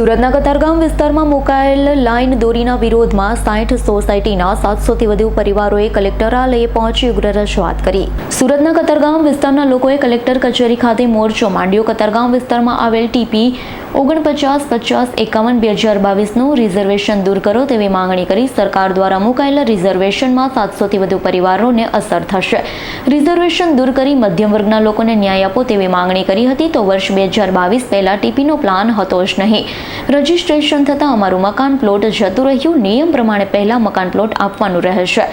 સુરતના કતારગામ વિસ્તારમાં મુકાયેલ લાઇન દોરીના વિરોધમાં સાઠ સોસાયટીના સાતસોથી વધુ પરિવારોએ કલેક્ટરાલયે પહોંચી ઉગ્ર રજૂઆત કરી. સુરતના કતારગામ વિસ્તારના લોકોએ કલેક્ટર કચેરી ખાતે મોરચો માંડ્યો. કતારગામ વિસ્તારમાં આવેલ ટીપી ઓગણપચાસ પચાસ એકાવન બે હજાર બાવીસનું રિઝર્વેશન દૂર કરો તેવી માંગણી કરી સરકાર દ્વારા મુકાયેલા રિઝર્વેશનમાં સાતસોથી વધુ પરિવારોને અસર થશે. રિઝર્વેશન દૂર કરી મધ્યમ વર્ગના લોકોને ન્યાય આપો તેવી માંગણી કરી હતી તો વર્ષ બે હજાર બાવીસ પહેલાં ટીપીનો પ્લાન હતો જ નહીં. રજિસ્ટ્રેશન થતાં અમારું મકાન પ્લોટ જતું રહ્યું. નિયમ પ્રમાણે પહેલાં મકાન પ્લોટ આપવાનું રહેશે.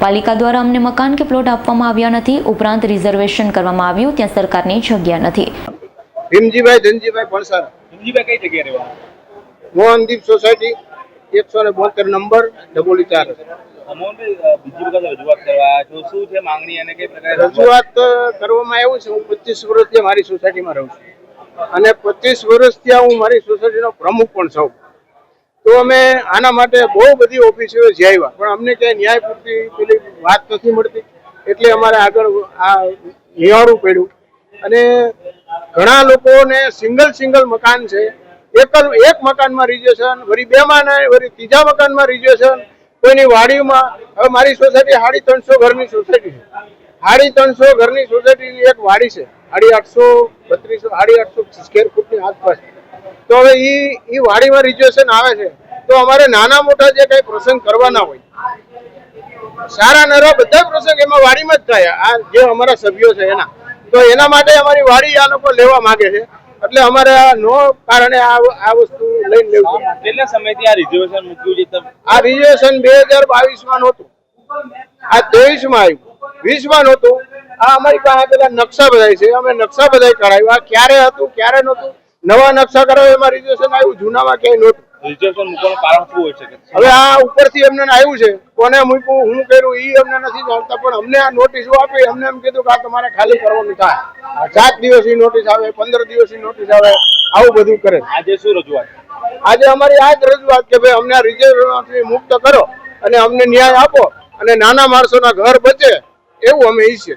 પાલિકા દ્વારા અમને મકાન કે પ્લોટ આપવામાં આવ્યા નથી. ઉપરાંત રિઝર્વેશન કરવામાં આવ્યું. ત્યાં સરકારની જગ્યા નથી. ભીમજીભાઈ ધનજીભાઈ ભણસાર. ભીમજીભાઈ કઈ જગ્યાએ રહેવાનું મોહનદીપ સોસાયટી એકસો ને બોતેર નંબર ડબોલી ચાર. મોહનભાઈ અ, બીજી વખત રજૂઆત કરવા આવ્યા શું છે માંગણી અને કઈ પ્રકારે? રજૂઆત કરવામાં આવ્યું છે. હું પચીસ વર્ષથી મારી સોસાયટીમાં રહું છું. અને પચીસ વર્ષથી હું મારી સોસાયટીનો પ્રમુખ પણ છું. તો અમે આના માટે બહુ બધી ઓફિસો જઈ પણ અમને ક્યાંય ન્યાય પૂરતી પેલી વાત નથી મળતી. એટલે અમારે આગળ આ નિહાળવું પડ્યું. અને ઘણા લોકોને સિંગલ સિંગલ મકાન છે. એક એક મકાનમાં રિઝર્વેશન વળી બે માં નહીં વળી ત્રીજા મકાનમાં રિઝર્વેશન કોઈની વાડીમાં, હવે મારી સોસાયટી સાડી ત્રણસો ઘરની સોસાયટી છે. સાડી ત્રણસો ઘરની સોસાયટીની એક વાડી છે. સાડી આઠસો બત્રીસો સાડી આઠસો સ્કેર ફૂટની આસપાસ. તો હવે એ ઈ વાડીમાં રિઝર્વેશન આવે છે તો અમારે નાના મોટા જે કઈ પ્રસંગ કરવાના હોય સારા નરા બધા પ્રસંગ એમાં વાડીમાં જ થાય. આ જે અમારા સભ્યો છે એના. તો એના માટે અમારી વાડી આ લોકો લેવા માંગે છે. એટલે અમારે આ નો કારણે આ આ વસ્તુ લઈને લેવું છે. કેટલા સમયથી આ રિઝર્વેશન મૂક્યું છે તમે? આ રિઝર્વેશન બે હજાર બાવીસમાં નહોતું. આ ત્રેવીસમાં આવ્યું. વીસમાં નહોતું. આ અમારી પાસે પેલા નકશા બધાય છે. અમે નકશા બધાય કરાવ્યા આ ક્યારે હતું ક્યારે નહોતું? નવા નકશા કરાવ્યા એમાં રિઝર્વેશન આવ્યું. જૂનામાં ક્યાંય નહોતું. રિઝર્વેશન મૂકવાનું કારણ શું હોય છે હવે આ ઉપરથી એમને આવ્યું છે. કોને મૂક્યું હું કર્યું ઈ અમને નથી જાણતા. પણ અમને આ નોટિસો આપી અમને એમ કીધું કે આ તમારે ખાલી કરવાનું થાય. સાત દિવસની નોટિસ આવે પંદર દિવસની નોટિસ આવે. આવું બધું કરે. આજે શું રજૂઆત? આજે અમારી આ જ રજૂઆત કે ભાઈ અમને આ રિઝર્વેશનથી મુક્ત કરો અને અમને ન્યાય આપો અને નાના માણસોના ઘર બચે એવું અમે ઈચ્છીએ